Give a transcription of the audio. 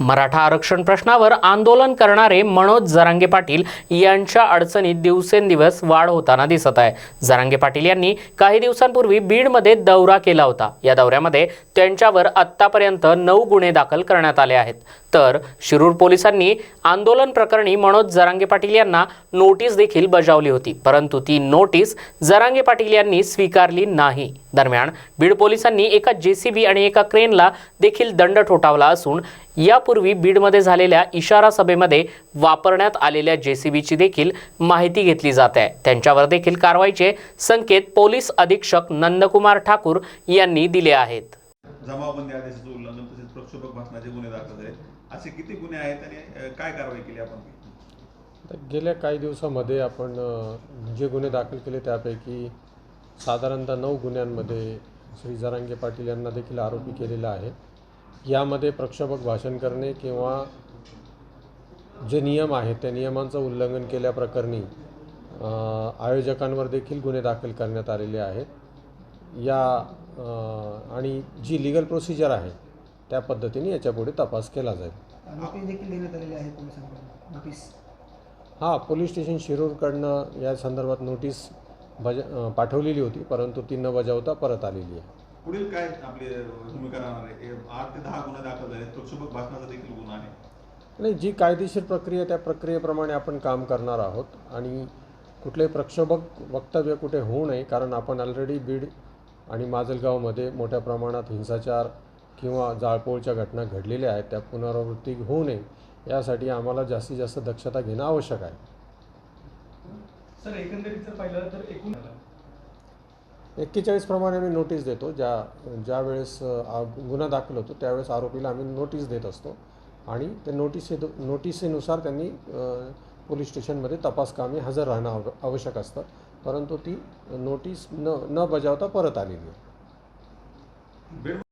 मराठा आरक्षण प्रश्नावर आंदोलन करणारे मनोज जरांगे पाटील यांच्या अडचणीत दिवसेंदिवस वाढ होताना दिसत आहे. जरांगे पाटील यांनी काही दिवसांपूर्वी बीडमध्ये दौरा केला होता. या दौऱ्यामध्ये त्यांच्यावर आत्तापर्यंत नऊ गुन्हे दाखल करण्यात आले आहेत. तर शिरूर पोलिसांनी आंदोलन प्रकरणी मनोज जरांगे पाटील यांना नोटीस देखील बजावली होती परंतु ती नोटीस जरांगे पाटील यांनी स्वीकारली नाही. दरम्यान बीड पोलिसांनी एका जेसीबी आणि एका क्रेनला देखील दंड ठोठावला असून यापूर्वी बीडमध्ये झालेल्या इशारा सभेमध्ये वापरण्यात आलेल्या जेसीबीची देखील माहिती घेतली जात आहे. त्यांच्यावर देखील कारवाईचे संकेत पोलीस अधीक्षक नंदकुमार ठाकूर यांनी दिले आहेत. जमावबंदी आदेशाचं उल्लंघन तसेच प्रक्षोभक भाषणाचे गुन्हे दाखल झाले. असे किती गुन्हे आहेत आणि काय कारवाई केली आपण? गेल्या काही दिवसामध्ये आपण जे गुन्हे दाखल केले त्यापैकी साधारणतः नऊ गुन्ह्यांमध्ये श्री जरांगे पाटील यांना देखील आरोपी केलेला आहे. यामध्ये प्रक्षोभक भाषण करणे किंवा जे नियम आहेत त्या नियमांचं उल्लंघन केल्याप्रकरणी आयोजकांवर देखील गुन्हे दाखल करण्यात आलेले आहेत. या आणि जी लिगल प्रोसिजर आहे त्या पद्धतीने याच्यापुढे तपास केला जाईल. नोटीस देखील देण्यात आलेली आहे पोलिसांकडून नोटीस? हां पोलीस स्टेशन शिरूरकडनं या संदर्भात नोटीस बजा पाठवलेली होती परंतु ती न बजावता परत आलेली आहे. पुढील काय आपली भूमिका राहणार आहे? हे आठ ते दहा गुन्हे दाखल झाले प्रक्षोभक भाषणाचा देखील गुन्हा आहे. नाही जी कायदेशीर प्रक्रिया त्या प्रक्रियेप्रमाणे आपण काम करणार आहोत आणि कुठलेही प्रक्षोभक वक्तव्य कुठे होऊ नये कारण आपण ऑलरेडी बीड आणि माजलगावमध्ये मोठ्या प्रमाणात हिंसाचार किंवा जाळपोळच्या घटना घडलेल्या आहेत त्या पुनरावृत्ती होऊ नये यासाठी आम्हाला जास्तीत जास्त दक्षता घेणं आवश्यक आहे. सर एकंदरीत जर पाहिलं तर एकूण एक्केचाळीस प्रमाणे आम्ही नोटीस देतो. ज्या ज्या वेळेस गुन्हा दाखल होतो त्यावेळेस आरोपीला आम्ही नोटीस देत असतो. आणि त्या नोटिसे नोटिसेनुसार त्यांनी पोलीस स्टेशनमध्ये तपास कामी हजर राहणं आव आवश्यक असतं. परंतु ती नोटीस न न बजावता परत आलेली आहे बीड